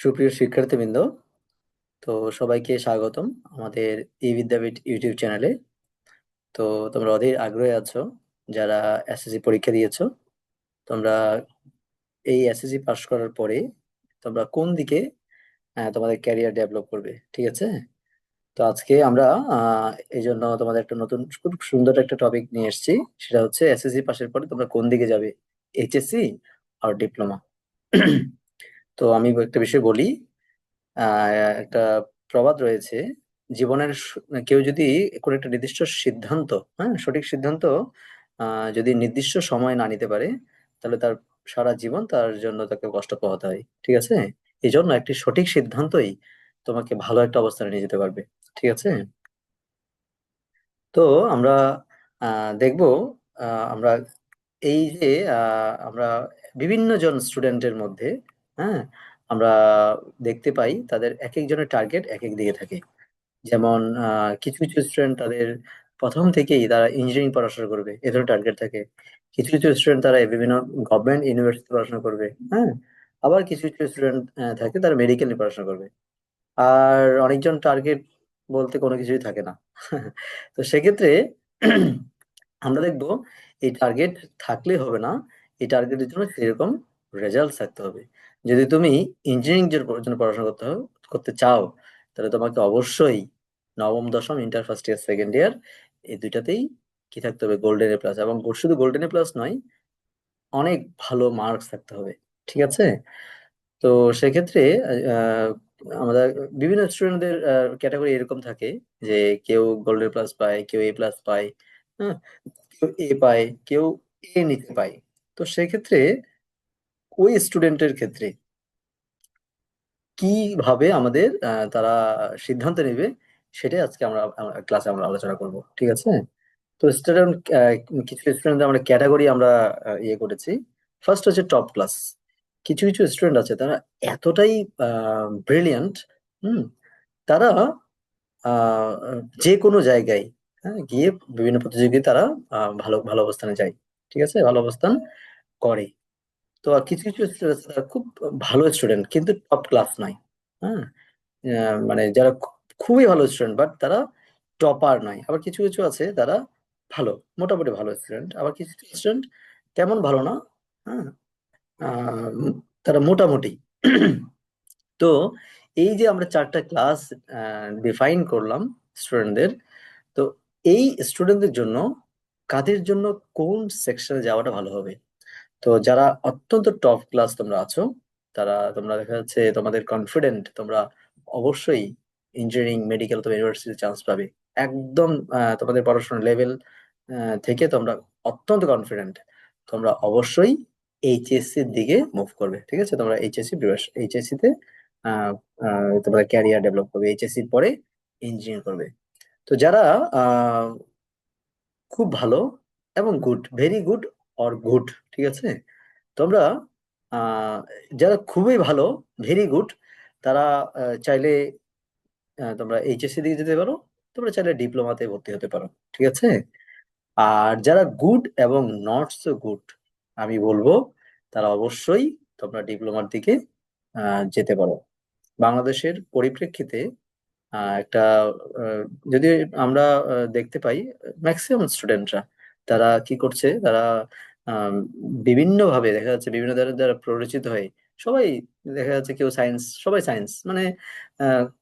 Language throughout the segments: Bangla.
সুপ্রিয় শিক্ষার্থীবৃন্দ, তো সবাইকে স্বাগতম আমাদের ই বিদ্যাপীঠ ইউটিউব চ্যানেলে। তো তোমরা অধীর আগ্রহে আছো, যারা এসএসসি পরীক্ষা দিয়েছ, তোমরা এই এসএসসি পাশ করার পরে তোমরা কোন দিকে তোমাদের ক্যারিয়ার ডেভেলপ করবে, ঠিক আছে? তো আজকে আমরা এই জন্য তোমাদের একটা নতুন, খুব সুন্দর একটা টপিক নিয়ে এসেছি, সেটা হচ্ছে এসএসসি পাশের পরে তোমরা কোন দিকে যাবে, এইচএসসি আর ডিপ্লোমা? তো আমি একটা বিষয় বলি একটা প্রবাদ রয়েছে, জীবনের কেউ যদি কোনো একটা নির্দিষ্ট সিদ্ধান্ত হ্যাঁ সঠিক সিদ্ধান্ত যদি নির্দিষ্ট সময় না নিতে পারে, তাহলে তার সারা জীবন তার জন্য তাকে কষ্ট পোহাতে হয়, ঠিক আছে? এই জন্য একটি সঠিক সিদ্ধান্তই তোমাকে ভালো একটা অবস্থানে নিয়ে যেতে পারবে, ঠিক আছে? তো আমরা দেখব আমরা এই যে আমরা বিভিন্ন জন স্টুডেন্টের মধ্যে হ্যাঁ? আমরা দেখতে পাই তাদের এক একজনের টার্গেট এক এক দিকে থাকে। যেমন কিছু কিছু স্টুডেন্ট তাদের প্রথম থেকেই তারা ইঞ্জিনিয়ারিং পড়াশোনা করবে, এ ধরনের টার্গেট থাকে। কিছু কিছু স্টুডেন্ট তারা বিভিন্ন গভর্নমেন্ট ইউনিভার্সিটি পড়াশোনা করবে হ্যাঁ? আবার কিছু কিছু স্টুডেন্ট থাকে তারা মেডিকেল নিয়ে পড়াশোনা করবে। আর অনেকজন টার্গেট বলতে কোনো কিছুই থাকে না। তো সেক্ষেত্রে আমরা দেখব এই টার্গেট থাকলে হবে না, এই টার্গেটের জন্য সেরকম রেজাল্ট থাকতে হবে। যদি তুমি ইঞ্জিনিয়ারিং জন্য পড়াশোনা করতে করতে চাও, তাহলে তোমাকে অবশ্যই নবম, দশম inter first year second year এই দুইটাতেই কি থাকতে হবে? গোল্ডেন এ প্লাস এবং শুধু গোল্ডেন এ প্লাস নয়, অনেক ভালো মার্কস থাকতে হবে, ঠিক আছে? তো সেক্ষেত্রে আমাদের বিভিন্ন স্টুডেন্টদের ক্যাটাগরি এরকম থাকে যে কেউ গোল্ডেন প্লাস পায়, কেউ এ প্লাস পায় হ্যাঁ? কেউ এ পায়, কেউ এ নিতে পায়। তো সেক্ষেত্রে ওই স্টুডেন্টের ক্ষেত্রে কীভাবে আমাদের তারা সিদ্ধান্ত নেবে, সেটাই আজকে আমরা ক্লাসে আমরা আলোচনা করব, ঠিক আছে? তো স্টুডেন্ট কিছু স্টুডেন্ট আমরা ক্যাটাগরি আমরা ইয়ে করেছি। ফার্স্ট হচ্ছে টপ ক্লাস কিছু কিছু স্টুডেন্ট আছে, তারা এতটাই ব্রিলিয়ান্ট হুম, তারা যে কোনো জায়গায় হ্যাঁ গিয়ে বিভিন্ন প্রতিযোগিতায় তারা ভালো ভালো অবস্থানে যায়, ঠিক আছে? ভালো অবস্থান করে। তো কিছু কিছু খুব ভালো স্টুডেন্ট কিন্তু টপ ক্লাস নয় হ্যাঁ? মানে যারা খুবই ভালো স্টুডেন্ট বাট তারা টপার নয় আবার কিছু কিছু আছে তারা ভালো, মোটামুটি ভালো স্টুডেন্ট আবার কিছু স্টুডেন্ট তেমন ভালো না হ্যাঁ? তারা মোটামুটি। তো এই যে আমরা চারটা ক্লাস ডিফাইন করলাম স্টুডেন্টদের তো এই স্টুডেন্টদের জন্য কাদের জন্য কোন সেকশনে যাওয়াটা ভালো হবে? তো যারা অত্যন্ত টপ ক্লাস তোমরা আছো, তারা, তোমরা দেখা যাচ্ছে তোমাদের কনফিডেন্ট তোমরা অবশ্যই ইঞ্জিনিয়ারিং মেডিকেল অথবা ইউনিভার্সিটি চান্স পাবে। একদম তোমাদের পড়াশোনার লেভেল থেকে তোমরা অত্যন্ত কনফিডেন্ট তোমরা অবশ্যই এইচএসসির দিকে মুভ করবে, ঠিক আছে? তোমরা এইচএসসি এইচএসসি তে তোমরা ক্যারিয়ার ডেভেলপ করবে এইচএসসির পরে ইঞ্জিনিয়ার করবে। তো যারা খুব ভালো এবং good very good or good ঠিক আছে? তোমরা যারা খুবই ভালো ভেরি গুড তারা চাইলে তোমরা এইচএসসি দিকে যেতে পারো, তোমরা চাইলে ডিপ্লোমাতে ভর্তি হতে পারো, ঠিক আছে? আর যারা গুড এবং নট সো গুড আমি বলব, তারা অবশ্যই তোমরা ডিপ্লোমার দিকে যেতে পারো। বাংলাদেশের পরিপ্রেক্ষিতে একটা যদি আমরা দেখতে পাই ম্যাক্সিমাম স্টুডেন্টরা তারা কি করছে? তারা বিভিন্ন ভাবে দেখা যাচ্ছে বিভিন্ন দ্বারা দ্বারা প্ররোচিত হয়ে সবাই দেখা যাচ্ছে কেউ সায়েন্স সবাই সায়েন্স মানে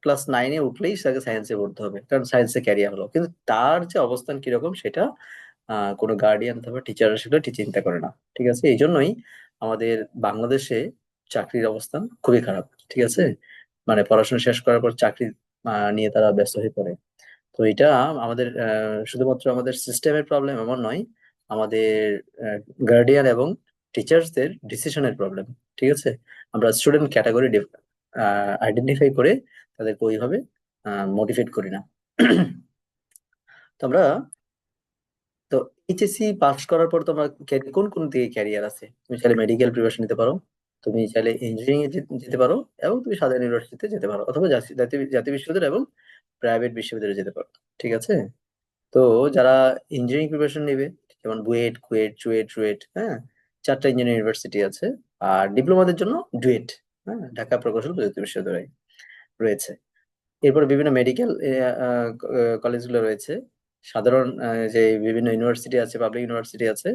ক্লাস নাইনে উঠলেই তাকে সায়েন্সে পড়তে হবে, কারণ সায়েন্সে ক্যারিয়ার হলো। কিন্তু তার যে অবস্থান কীরকম সেটা কোনো গার্ডিয়ান অথবা টিচার সেটা চিন্তা করে না, ঠিক আছে? এই জন্যই আমাদের বাংলাদেশে চাকরির অবস্থান খুবই খারাপ, ঠিক আছে? মানে পড়াশোনা শেষ করার পর চাকরি নিয়ে তারা ব্যস্ত হয়ে পড়ে। তো এটা আমাদের শুধুমাত্র আমাদের সিস্টেমের প্রবলেম এমন নয় আমাদের গার্ডিয়ান এবং টিচার্সদের ডিসিশনের প্রবলেম ঠিক আছে? আমরা স্টুডেন্ট ক্যাটাগরি আইডেন্টিফাই করে তাদেরকে ওইভাবে মোটিভেট করি না। তো আমরা, তো এইচএসসি পাস করার পর তোমার কোন কোন দিকে ক্যারিয়ার আছে? তুমি চাইলে মেডিকেল প্রিপারেশন নিতে পারো, তুমি চাইলে ইঞ্জিনিয়ারিং এ যেতে পারো, এবং তুমি সাধারণ ইউনিভার্সিটিতে যেতে পারো, অথবা জাতীয় বিশ্ববিদ্যালয় এবং প্রাইভেট বিশ্ববিদ্যালয়ে যেতে পারো, ঠিক আছে? তো যারা ইঞ্জিনিয়ারিং প্রিপারেশন নেবে যেমন বুয়েট, কুয়েট, চুয়েট, রুয়েট হ্যাঁ? চারটা ইঞ্জিনিয়ারিং ইউনিভার্সিটি আছে। আর ডিপ্লোমাদের জন্য ডুয়েট হ্যাঁ? ঢাকা প্রকৌশল প্রযুক্তি বিশ্ববিদ্যালয় রয়েছে। এরপর বিভিন্ন মেডিকেল কলেজগুলো রয়েছে। সাধারণ যে বিভিন্ন ইউনিভার্সিটি আছে, পাবলিক ইউনিভার্সিটি আছে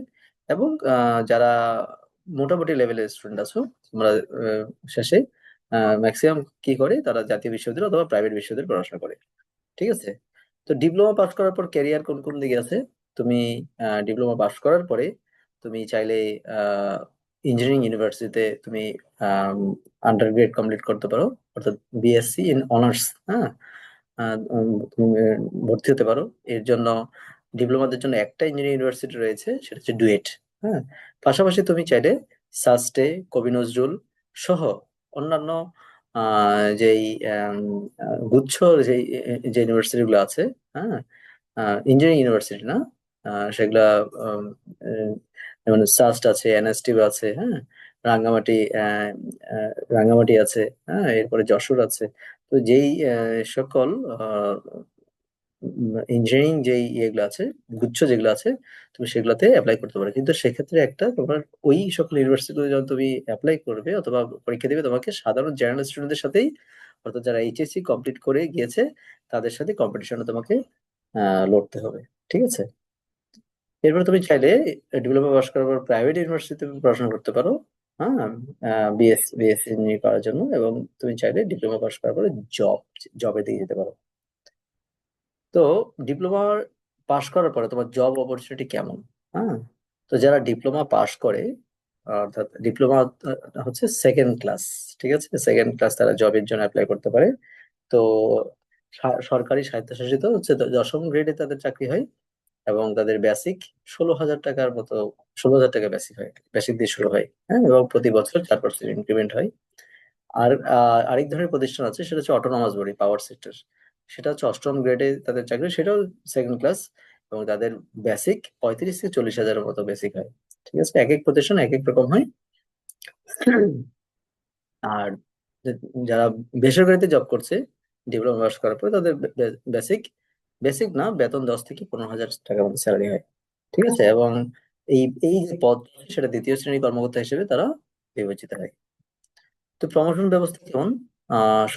এবং যারা মোটামুটি লেভেলের স্টুডেন্ট আছো, তোমরা শেষে ম্যাক্সিমাম কি করে? তারা জাতীয় বিশ্ববিদ্যালয় অথবা প্রাইভেট বিশ্ববিদ্যালয়ে পড়াশোনা করে। ঠিক আছে? তো ডিপ্লোমা পাস করার পর ক্যারিয়ার কোন কোন দিকে আছে? তুমি ডিপ্লোমা পাস করার পরে তুমি চাইলে ইঞ্জিনিয়ারিং ইউনিভার্সিটিতে তুমি আন্ডার গ্রেড কমপ্লিট করতে পারো, অর্থাৎ বিএসসি ইন অনার্স হ্যাঁ? তুমি ভর্তি হতে পারো। এর জন্য ডিপ্লোমাদের জন্য একটা ইঞ্জিনিয়ারিং ইউনিভার্সিটি রয়েছে, সেটা হচ্ছে ডুয়েট হ্যাঁ? পাশাপাশি তুমি চাইলে সাস্টে কবি নজরুল সহ অন্যান্য যেই গুচ্ছ, যেই যে ইউনিভার্সিটি গুলো আছে হ্যাঁ? ইঞ্জিনিয়ারিং ইউনিভার্সিটি না? সেগুলা যেমন সাস্ট আছে এনএসটি আছে হ্যাঁ? রাঙ্গামাটি রাঙ্গামাটি আছে হ্যাঁ? এরপরে যশোর আছে। তো যেই সকল ইঞ্জিনিয়ারিং যেই ইয়েগুলো আছে, গুচ্ছ যেগুলো আছে, তুমি সেগুলোতে অ্যাপ্লাই করতে পারো। কিন্তু সেক্ষেত্রে একটা তোমার ওই সকল ইউনিভার্সিটিতে যখন তুমি অ্যাপ্লাই করবে অথবা পরীক্ষা দিবে, তোমাকে সাধারণ জেনারেল স্টুডেন্টদের সাথেই, অর্থাৎ যারা এইচএসসি কমপ্লিট করে গিয়েছে, তাদের সাথে কম্পিটিশনে তোমাকে লড়তে হবে। ঠিক আছে? এরপর তুমি চাইলে ডিপ্লোমা পাস করার পর প্রাইভেট ইউনিভার্সিটিতে পড়াশোনা করতে পারো হ্যাঁ বিএস বিএসসি নিয়ে করার জন্য এবং তুমি চাইলে ডিপ্লোমা পাস করার পরে জব জবে দিয়ে যেতে পারো। তো ডিপ্লোমা পাশ করার পরে তোমার জব অপরচুনিটি কেমন? হ্যাঁ তো যারা ডিপ্লোমা পাশ করে, অর্থাৎ ডিপ্লোমা হচ্ছে সেকেন্ড ক্লাস ঠিক আছে? সেকেন্ড ক্লাস তারা জবের জন্য অ্যাপ্লাই করতে পারে। তো সরকারি স্বায়ত্তশাসিত হচ্ছে দশম গ্রেডে তাদের চাকরি হয়। এবং তাদের বেসিক ষোলো হাজার টাকার মতো ষোলো হাজার টাকা বেসিক হয় বেসিক দিয়ে শুরু হয় হ্যাঁ? এবং প্রতি বছর চার পার্সেন্ট ইনক্রিমেন্ট হয়। আর আরেক ধরনের প্রতিষ্ঠান আছে, সেটা হচ্ছে অটোনমাস বডি পাওয়ার সেক্টর সেটা হচ্ছে অষ্টম গ্রেডে তাদের চাকরি, সেটাও সেকেন্ড ক্লাস এবং তাদের বেসিক পঁয়ত্রিশ থেকে চল্লিশ হাজারের মতো বেসিক হয়। ঠিক আছে? এক এক প্রতিষ্ঠান এক এক রকম হয়। আর যারা বেসরকারিতে জব করছে ডিপ্লোমা পাস করার পরে তাদের বেসিক বেসিক না বেতন দশ থেকে পনেরো হাজার টাকার মতো স্যালারি হয়। ঠিক আছে? এবং এই এই যে পদ সেটা দ্বিতীয় শ্রেণি কর্মকর্তা হিসেবে তারা বিবেচিত হয়। তো প্রমোশন ব্যবস্থা কেমন?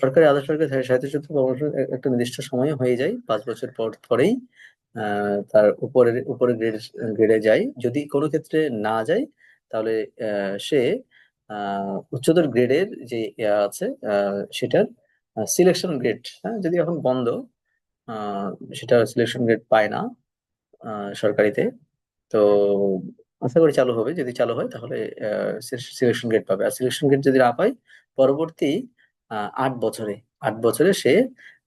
সরকারি আধা সরকারি স্বায়ত্তশাসিত প্রমোশন একটা নির্দিষ্ট সময়ে হয়ে যায় পাঁচ বছর পর পরেই আহ, তার উপরের উপরে গ্রেড গ্রেডে যায়। যদি কোনো ক্ষেত্রে না যায় তাহলে সে আহ, উচ্চতর গ্রেডের যে আছে সেটার সিলেকশন গ্রেড হ্যাঁ? যদি এখন বন্ধ সেটা সিলেকশন গ্রেড পায় না সরকারিতে। তো আশা করি চালু হবে। যদি চালু হয় তাহলে সিলেকশন গ্রেড পাবে। আর সিলেকশন গ্রেড যদি না পায়, পরবর্তী আট বছরে আট বছরে সে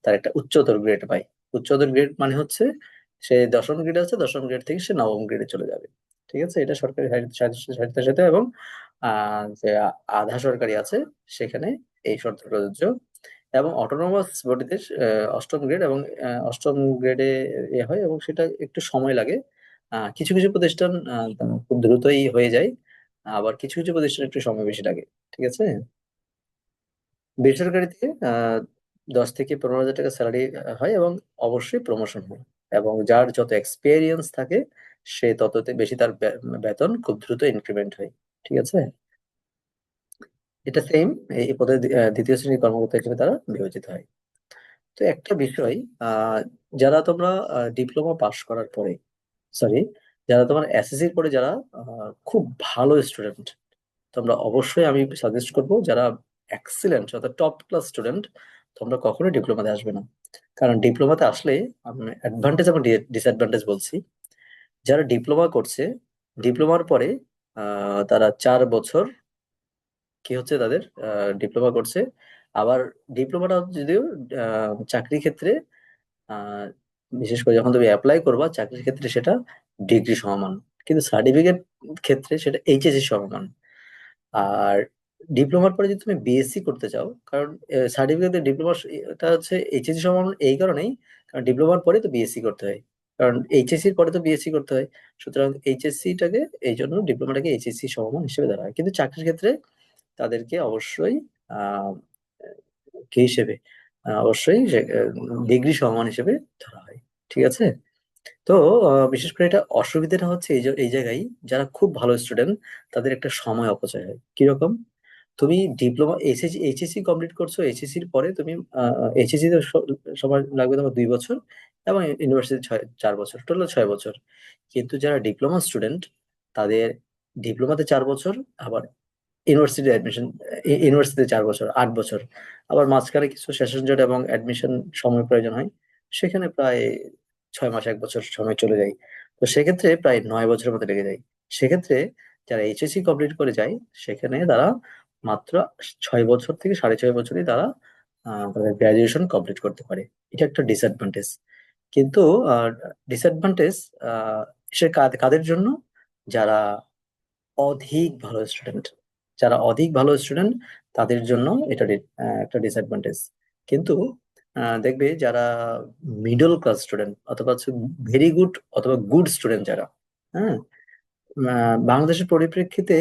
তার একটা উচ্চতর গ্রেড পায়। উচ্চতর গ্রেড মানে হচ্ছে, সে দশম গ্রেড আছে, দশম গ্রেড থেকে সে নবম গ্রেডে চলে যাবে। ঠিক আছে? এটা সরকারি সাহিত্যের সাথে এবং যে আধা সরকারি আছে, সেখানে এই শর্ত প্রযোজ্য। এবং অটোনমাস বডিতে অষ্টম গ্রেড এবং অষ্টম গ্রেডে এ হয় এবং সেটা একটু সময় লাগে। কিছু কিছু প্রতিষ্ঠান খুব দ্রুতই হয়ে যায়, আবার কিছু কিছু প্রতিষ্ঠান একটু সময় বেশি লাগে, ঠিক আছে? বেসরকারিতে দশ থেকে পনেরো হাজার টাকা স্যালারি হয় এবং অবশ্যই প্রমোশন হয় এবং যার যত এক্সপিরিয়েন্স থাকে, সে তততে বেশি তার বেতন খুব দ্রুত ইনক্রিমেন্ট হয়, ঠিক আছে? এটা সেম এই পদে দ্বিতীয় শ্রেণির কর্মকর্তা হিসেবে তারা বিবেচিত হয়। তো একটা বিষয় যারা তোমরা ডিপ্লোমা পাশ করার পরে সরি যারা তোমার এসএসসির পরে যারা খুব ভালো স্টুডেন্ট তোমরা অবশ্যই আমি সাজেস্ট করব যারা এক্সিলেন্ট অর্থাৎ টপ ক্লাস স্টুডেন্ট তোমরা কখনোই ডিপ্লোমাতে আসবে না। কারণ ডিপ্লোমাতে আসলে আমি অ্যাডভান্টেজ এবং ডিসঅ্যাডভান্টেজ বলছি। যারা ডিপ্লোমা করছে ডিপ্লোমার পরে তারা চার বছর কি হচ্ছে তাদের? ডিপ্লোমা করছে। আবার ডিপ্লোমাটা যদিও আহ, চাকরির ক্ষেত্রে বিশেষ করে যখন তুমি অ্যাপ্লাই করবা চাকরির ক্ষেত্রে সেটা ডিগ্রি সমান। কিন্তু সার্টিফিকেট ক্ষেত্রে সেটা এইচএসসি সমান। আর ডিপ্লোমার পরে যদি তুমি বিএসসি করতে চাও কারণ সার্টিফিকেট ডিপ্লোমা এটা হচ্ছে এইচএসসি সমান এই কারণেই কারণ ডিপ্লোমার পরে তো বিএসসি করতে হয়। কারণ এইচএসসি এইচএসসির পরে তো বিএসসি করতে হয়। সুতরাং এইচএসসিটাকে এই জন্য ডিপ্লোমাটাকে এইচএসসি সমমান হিসেবে ধরা হয়। কিন্তু চাকরির ক্ষেত্রে তাদেরকে অবশ্যই কি হিসেবে অবশ্যই ডিগ্রি সমান হিসেবে ধরা হয়, ঠিক আছে? তো বিশেষ করে এটা অসুবিধাটা হচ্ছে এই এই জায়গায় যারা খুব ভালো স্টুডেন্ট তাদের একটা সময় অপচয় হয়। কীরকম তুমি ডিপ্লোমা এসএসসি এইচএসসি কমপ্লিট করছ এইচএসসির পরে তুমি এইচএসসি তে স- সময় লাগবে তোমার দুই বছর এবং ইউনিভার্সিটি ছয়, চার বছর টোটাল ছয় বছর। কিন্তু যারা ডিপ্লোমা স্টুডেন্ট তাদের ডিপ্লোমাতে চার বছর, আবার ইউনিভার্সিটি অ্যাডমিশন ইউনিভার্সিটিতে চার বছর, আট বছর। আবার মাঝখানে কিছু সেশন জট এবং অ্যাডমিশন সময় প্রয়োজন হয়, সেখানে প্রায় ছয় মাস, এক বছর সময় চলে যায়। তো সেক্ষেত্রে প্রায় নয় বছরের মতো লেগে যায়। সেক্ষেত্রে যারা এইচএসসি কমপ্লিট করে যায়, সেখানে তারা মাত্র ছয় বছর থেকে সাড়ে ছয় বছরই তারা তাদের গ্রাজুয়েশন কমপ্লিট করতে পারে। এটা একটা ডিসঅ্যাডভান্টেজ কিন্তু ডিসঅ্যাডভান্টেজ সে কাদ- কাদের জন্য? যারা অধিক ভালো স্টুডেন্ট যারা অধিক ভালো স্টুডেন্ট তাদের জন্য এটা একটা ডিসঅ্যাডভান্টেজ কিন্তু দেখবে যারা মিডল ক্লাস স্টুডেন্ট অথবা ভেরি গুড অথবা গুড স্টুডেন্ট যারা হ্যাঁ বাংলাদেশের পরিপ্রেক্ষিতে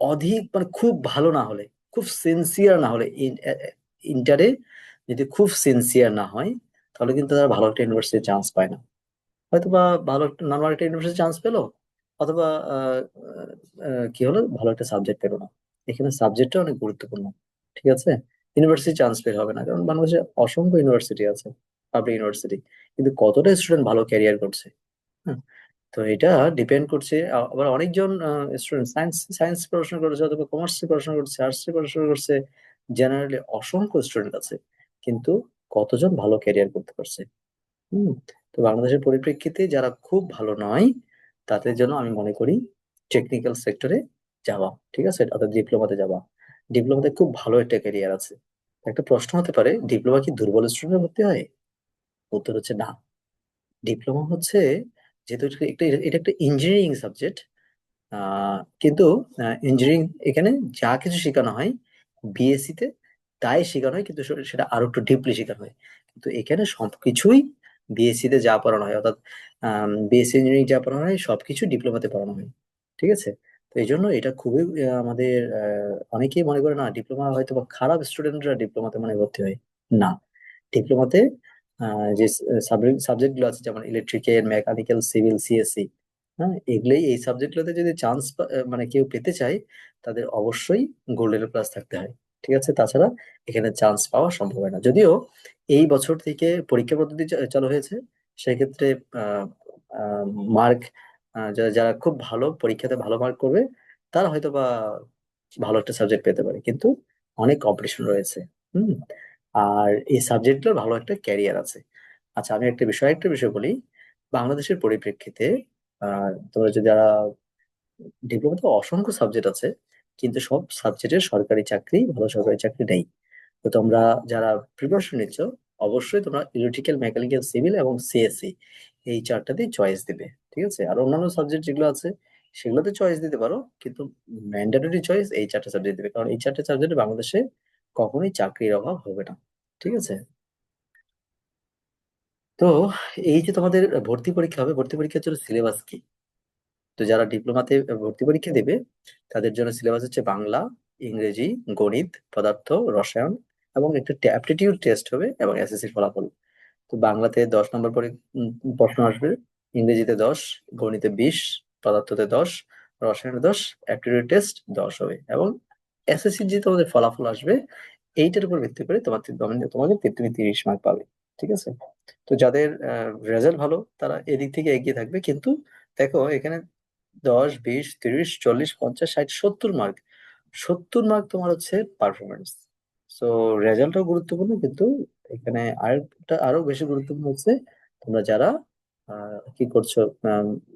অধিক মানে খুব ভালো না হলে, খুব সিনসিয়ার না হলে ইন্টারে যদি খুব সিনসিয়ার না হয়, তাহলে কিন্তু তারা ভালো একটা ইউনিভার্সিটি চান্স পায় না। হয়তো বা ভালো নর্মাল একটা ইউনিভার্সিটি চান্স পেল, অথবা কি হলো? ভালো একটা সাবজেক্ট পেল না। এখানে সাবজেক্টটা অনেক গুরুত্বপূর্ণ, ঠিক আছে? ইউনিভার্সিটি চান্স পেলে হবে না, কারণ বাংলাদেশে অসংখ্য ইউনিভার্সিটি আছে পাবলিক ইউনিভার্সিটি কিন্তু কতটা স্টুডেন্ট ভালো ক্যারিয়ার করছে হ্যাঁ তো এটা ডিপেন্ড করছে আবার অনেকজন স্টুডেন্ট সায়েন্স সায়েন্স পড়াশোনা করেছে অথবা কমার্স পড়াশোনা করছে আর্টস পড়াশোনা করছে জেনারেলি অসংখ্য স্টুডেন্ট আছে, কিন্তু কতজন ভালো ক্যারিয়ার করতে পারছে, হুম? তো বাংলাদেশের পরিপ্রেক্ষিতে যারা খুব ভালো নয়, তাদের জন্য আমি মনে করি টেকনিক্যাল সেক্টরে যাওয়া, ঠিক আছে? অর্থাৎ ডিপ্লোমাতে যাওয়া। ডিপ্লোমাতে খুব ভালো একটা ক্যারিয়ার আছে। একটা প্রশ্ন হতে পারে ডিপ্লোমা কি দুর্বল স্টুডেন্ট ভর্তি হয়? উত্তর হচ্ছে না। ডিপ্লোমা হচ্ছে যেহেতু একটা, এটা একটা ইঞ্জিনিয়ারিং সাবজেক্ট কিন্তু ইঞ্জিনিয়ারিং এখানে যা কিছু শেখানো হয় বিএসসি তে তাই শেখানো হয়, কিন্তু সেটা আরও একটু ডিপলি শেখানো হয়। কিন্তু এখানে সবকিছুই বিএসসি তে যা পড়ানো হয়, অর্থাৎ বিএসসি ইঞ্জিনিয়ারিং যা পড়ানো হয়, সবকিছু ডিপ্লোমাতে পড়ানো হয়। ঠিক আছে? তো এই জন্য এটা খুবই আমাদের অনেকেই মনে করে না ডিপ্লোমা হয়তো বা খারাপ স্টুডেন্টরা ডিপ্লোমাতে মানে ভর্তি হয়। না। ডিপ্লোমাতে যে সাবজেক্টগুলো আছে যেমন ইলেকট্রিক্যাল মেকানিক্যাল সিভিল সিএসসি হ্যাঁ এগুলোই এই সাবজেক্ট গুলোতে যদি চান্স মানে কেউ পেতে চায়, তাদের অবশ্যই গোল্ডেন প্লাস থাকতে হয়। ঠিক আছে? তাছাড়া এখানে চান্স পাওয়া সম্ভব হয় না। যদিও এই বছর থেকে পরীক্ষা পদ্ধতি চালু হয়েছে, সেক্ষেত্রে মার্ক যারা খুব ভালো পরীক্ষাতে ভালো মার্ক করবে, তারা হয়তো বা ভালো একটা সাবজেক্ট পেতে পারে। কিন্তু অনেক কম্পিটিশন রয়েছে, হুম? আর এই সাবজেক্টগুলোর ভালো একটা ক্যারিয়ার আছে। আচ্ছা আমি একটা বিষয় একটা বিষয় বলি। বাংলাদেশের পরিপ্রেক্ষিতে তোমরা যদি যারা ডিপ্লোমাতে অসংখ্য সাবজেক্ট আছে, কিন্তু সব সাবজেক্টের সরকারি চাকরি, ভালো সরকারি চাকরি নেই। তো তোমরা যারা প্রিপারেশন নিচ্ছ, অবশ্যই তোমরা ইলেকট্রিক্যাল মেকানিক্যাল সিভিল এবং সিএসসি এই চারটাতেই চয়েস দিবে। ঠিক আছে? আর অন্যান্য সাবজেক্ট যেগুলো আছে, সেগুলোতে চয়েস দিতে পারো। কিন্তু ম্যান্ডেটরি চয়েস এই চারটা সাবজেক্ট দিবে। কারণ এই চারটা সাবজেক্টে বাংলাদেশে কখনোই চাকরির অভাব হবে না। ঠিক আছে? তো এই যে তোমাদের ভর্তি পরীক্ষা হবে, ভর্তি পরীক্ষার জন্য সিলেবাস কি? তো যারা ডিপ্লোমাতে ভর্তি পরীক্ষা দেবে, তাদের জন্য সিলেবাস হচ্ছে বাংলা, ইংরেজি, গণিত, পদার্থ, রসায়ন এবং একটা অ্যাপটিটিউড টেস্ট হবে এবং এসএসসির ফলাফল। তো বাংলাতে দশ নম্বর পরে প্রশ্ন আসবে। ইংরেজিতে দশ, গণিতে বিশ, পদার্থতে দশ, রসায়নে দশ, অ্যাপটিটিউড টেস্ট দশ হবে এবং এসএসসির যে তোমাদের ফলাফল আসবে এইটার উপর ভিত্তি করে তোমার তোমাদের তুমি তিরিশ মার্ক পাবে, ঠিক আছে? তো যাদের রেজাল্ট ভালো তারা এদিক থেকে এগিয়ে থাকবে কিন্তু দেখো এখানে দশ, বিশ, তিরিশ, চল্লিশ, পঞ্চাশ, ষাট, সত্তর মার্ক সত্তর মার্ক তোমার হচ্ছে পারফরমেন্স সো রেজাল্টও গুরুত্বপূর্ণ কিন্তু এখানে আরেকটা আরও বেশি গুরুত্বপূর্ণ হচ্ছে তোমরা যারা কি করছ?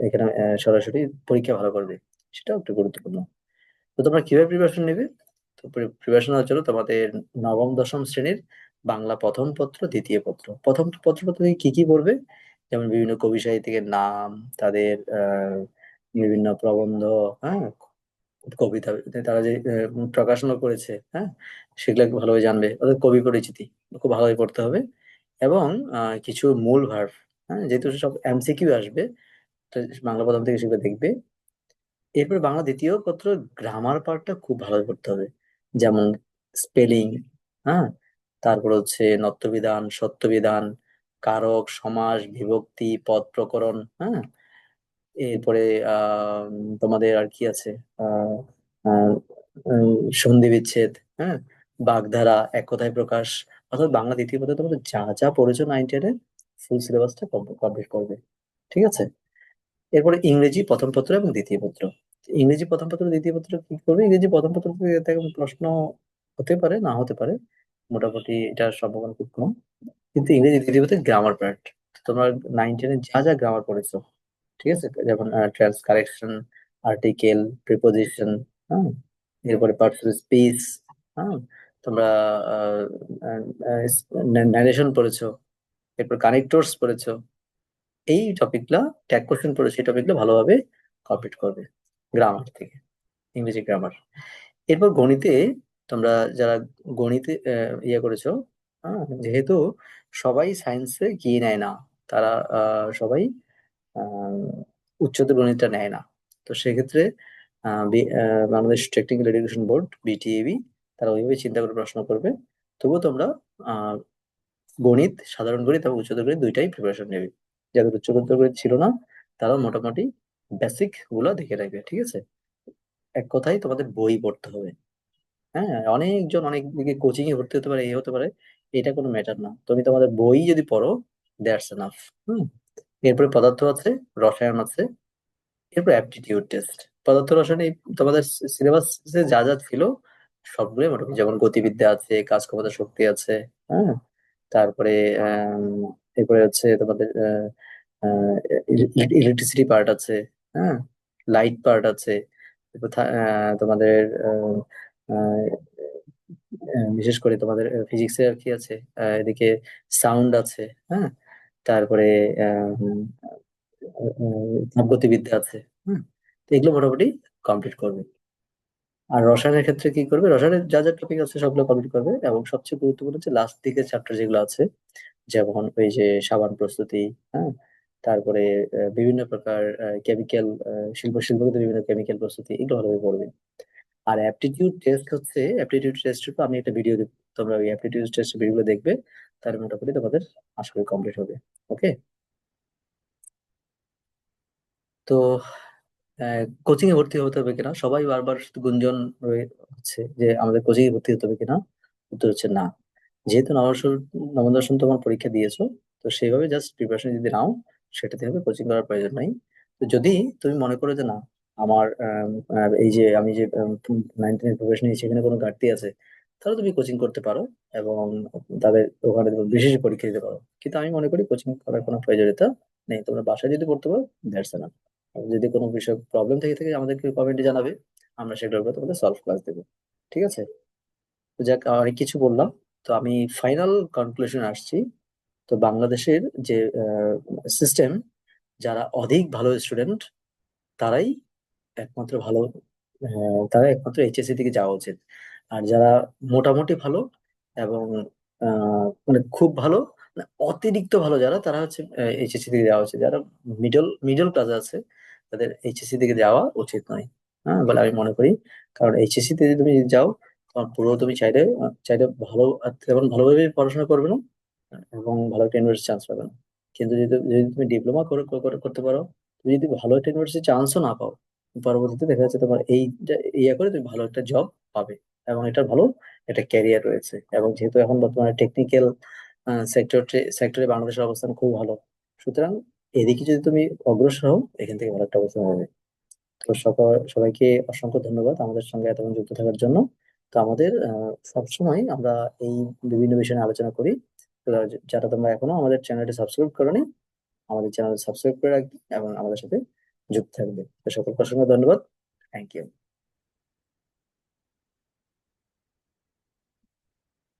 এখানে সরাসরি পরীক্ষা ভালো করবে। সেটাও একটু গুরুত্বপূর্ণ। তো তোমরা কীভাবে প্রিপারেশন নেবে? তো প্রিপারেশন হওয়ার তোমাদের নবম, দশম শ্রেণির বাংলা প্রথম পত্র, দ্বিতীয় পত্র। প্রথম পত্র থেকে কি কি পড়বে? যেমন বিভিন্ন কবি সাহিত্যিকের নাম, তাদের বিভিন্ন প্রবন্ধ হ্যাঁ কবিতা, তারা যে প্রকাশনা করেছে হ্যাঁ সেগুলো ভালোভাবে জানবে। ওদের কবি পরিচিতি খুব ভালোভাবে পড়তে হবে। এবং কিছু মূল ভার্ব হ্যাঁ যেহেতু সব এমসিকিউ আসবে বাংলা প্রথম থেকে সেগুলো দেখবে। এরপর বাংলা দ্বিতীয় পত্র গ্রামার পার্টটা খুব ভালো করতে হবে। যেমন স্পেলিং হ্যাঁ তারপর হচ্ছে নত্যবিধান সত্যবিধান, কারক, সমাস, বিভক্তি, পদ প্রকরণ হ্যাঁ। এরপরে তোমাদের আর কি আছে? সন্ধি বিচ্ছেদ হ্যাঁ বাগধারা, এক কথায় প্রকাশ। অর্থাৎ বাংলা দ্বিতীয় পত্রে তোমাদের যা যা পড়েছো নাইন টেনে ফুল সিলেবাসটা কমপ্লিট করবে। ঠিক আছে? এরপরে ইংরেজি প্রথম পত্র এবং দ্বিতীয় পত্র। ইংরেজি প্রথম পত্র, দ্বিতীয় পত্র কি করবে? ইংরেজি প্রথম পত্র প্রশ্ন হতে পারে, না হতে পারে। মোটামুটি এটার সম্ভাবনা খুব কম। কিন্তু ইংরেজি দ্বিতীয় পত্রে গ্রামার পার্ট তোমরা নাইন টেনে যা যা গ্রামার পড়েছো, ঠিক আছে? যেমন ট্রান্স কারেকশন আর্টিকেল প্রিপোজিশন হ্যাঁ? এরপরে পার্টস অফ স্পিচ হ্যাঁ? তোমরা ন্যারেশন পড়েছো এরপর কানেক্টরস পড়েছো, এই টপিকগুলা ট্যাগ কোশ্চেন পড়েছো, এই টপিকগুলো ভালোভাবে কমপ্লিট করবে গ্রামার থেকে, ইংরেজি গ্রামার এরপর গণিতে তোমরা যারা গণিতে ইয়ে করেছ যেহেতু সবাই সায়েন্সে গিয়ে নেয় না, তারা সবাই উচ্চতর গণিতটা নেয় না, তো সেক্ষেত্রে Bangladesh technical education board BTEB তারা ওইভাবে চিন্তা করে প্রশ্ন করবে, তবুও তোমরা গণিত, সাধারণ গণিত এবং উচ্চতর গণিত দুইটাই প্রিপারেশন নেবে। যাদের উচ্চতর গণিত ছিল না, তারা মোটামুটি বেসিকগুলো দেখে রাখবে, ঠিক আছে? এক কথায় তোমাদের বই পড়তে হবে। হ্যাঁ অনেকজন অনেক দিকে কোচিং এ ভর্তি হতে পারে, এ হতে পারে, এটা কোনো ম্যাটার না। তুমি তোমাদের বই যদি পড়ো দ্যাটস এনাফ হুম? এরপরে পদার্থ আছে, রসায়ন আছে, এরপর অ্যাপটিটিউড টেস্ট পদার্থ, রসায়নে এই তোমাদের সিলেবাসে যা যা ছিল, সবগুলোই মোটামুটি, যেমন গতিবিদ্যা আছে কাজ ক্ষমতা শক্তি আছে হ্যাঁ? তারপরে এরপরে হচ্ছে তোমাদের ইলেকট্রিসিটি পার্ট আছে হ্যাঁ? লাইট পার্ট আছে তোমাদের বিশেষ করে তোমাদের ফিজিক্সে আর কি আছে এদিকে সাউন্ড আছে হ্যাঁ? তারপরে তাপগতিবিদ্যা আছে, হুম? তো এগুলো মোটামুটি কমপ্লিট করবে। আর রসায়নের ক্ষেত্রে কি করবে? রসায়নের যা যা টপিক আছে সবগুলো কমপ্লিট করবে এবং সবচেয়ে গুরুত্বপূর্ণ হচ্ছে লাস্ট দিকের চ্যাপ্টার যেগুলো আছে, যেমন ওই যে সাবান প্রস্তুতি হ্যাঁ? তারপরে বিভিন্ন প্রকার কেমিক্যাল শিল্প, শিল্পগত বিভিন্ন কেমিক্যাল প্রস্তুতি, এগুলো ভালোভাবে পড়বে। আর অ্যাপটিটিউড টেস্ট হচ্ছে অ্যাপটিটিউড টেস্ট আমি একটা ভিডিও দেব, তোমরা ওই অ্যাপটিটিউড টেস্ট ভিডিওগুলো দেখবে তাহলে মোটামুটি তোমাদের আশা করি কমপ্লিট হবে ওকে তো কোচিং এ ভর্তি হতে হবে কিনা? সবাই বারবার গুঞ্জন হচ্ছে যে, আমাদের কোচিং এ ভর্তি হতে হবে কিনা? উত্তর হচ্ছে, না। যেহেতু নববর্ষ নবম দশম তোমার পরীক্ষা দিয়েছ, তো সেইভাবে জাস্ট প্রিপারেশন যদি নাও, সেটাতে হবে কোচিং করার প্রয়োজন নাই। তো যদি তুমি মনে করো যে, না, আমার এই যে আমি যে নাইন টেনের প্রিপারেশন নিয়েছি সেখানে কোনো ঘাটতি আছে, তাহলে তুমি কোচিং করতে পারো এবং তাদের ওখানে বিশেষ পরীক্ষা দিতে পারো। কিন্তু আমি মনে করি কোচিং করার কোনো প্রয়োজনীয়তা নেই। তোমরা বাসায় যদি পড়তে পারো দ্যাটস এনাফ যদি কোনো বিষয় প্রবলেম থেকে থাকে আমাদেরকে কমেন্টে জানাবে। আমরা সেগুলোর উপর তোমাদের সলভ ক্লাস দেবো। ঠিক আছে? তো যাক অনেক কিছু বললাম। তো আমি ফাইনাল কনক্লুশন আসছি। তো বাংলাদেশের যে সিস্টেম যারা অধিক ভালো স্টুডেন্ট তারাই একমাত্র ভালো আহ, তারা একমাত্র এইচএসসি দিকে যাওয়া উচিত। আর যারা মোটামুটি ভালো এবং মানে খুব ভালো অতিরিক্ত ভালো যারা তারা হচ্ছে এইচএসসি দিকে যাওয়া উচিত। যারা মিডল মিডল ক্লাস আছে তাদের এইচএসসি দিকে যাওয়া উচিত নয় হ্যাঁ বলে আমি মনে করি। কারণ এইচএসসি তে যদি তুমি যাও, তোমার পুরো তুমি চাইলে চাইলে ভালো তেমন ভালোভাবে পড়াশোনা করবে না, এবং ভালো একটা ইউনিভার্সিটি চান্স পাবে না। কিন্তু যদি যদি তুমি ডিপ্লোমা করে, করে- করতে পারো, তুমি যদি ভালো একটা ইউনিভার্সিটি চান্সও না পাও, পরবর্তীতে দেখা যাচ্ছে তোমার এই ইয়ে করে তুমি ভালো একটা জব পাবে, এবং এটার ভালো একটা ক্যারিয়ার রয়েছে। এবং যেহেতু এখন বর্তমানে টেকনিক্যাল সেক্টর সেক্টরে বাংলাদেশের অবস্থান খুব ভালো, সুতরাং এদিকে যদি তুমি অগ্রসর হও, এখান থেকে ভালো একটা অবস্থান হবে। তো সকল, সবাইকে অসংখ্য ধন্যবাদ আমাদের সঙ্গে এতক্ষণ যুক্ত থাকার জন্য। তো আমাদের সবসময় আমরা এই বিভিন্ন বিষয় নিয়ে আলোচনা করি। যারা তোমরা এখনও আমাদের চ্যানেলটি সাবস্ক্রাইব করোনি, আমাদের চ্যানেল সাবস্ক্রাইব করে রাখবে এবং আমাদের সাথে যুক্ত থাকবে। তো সকলকে অসংখ্য ধন্যবাদ। Thank you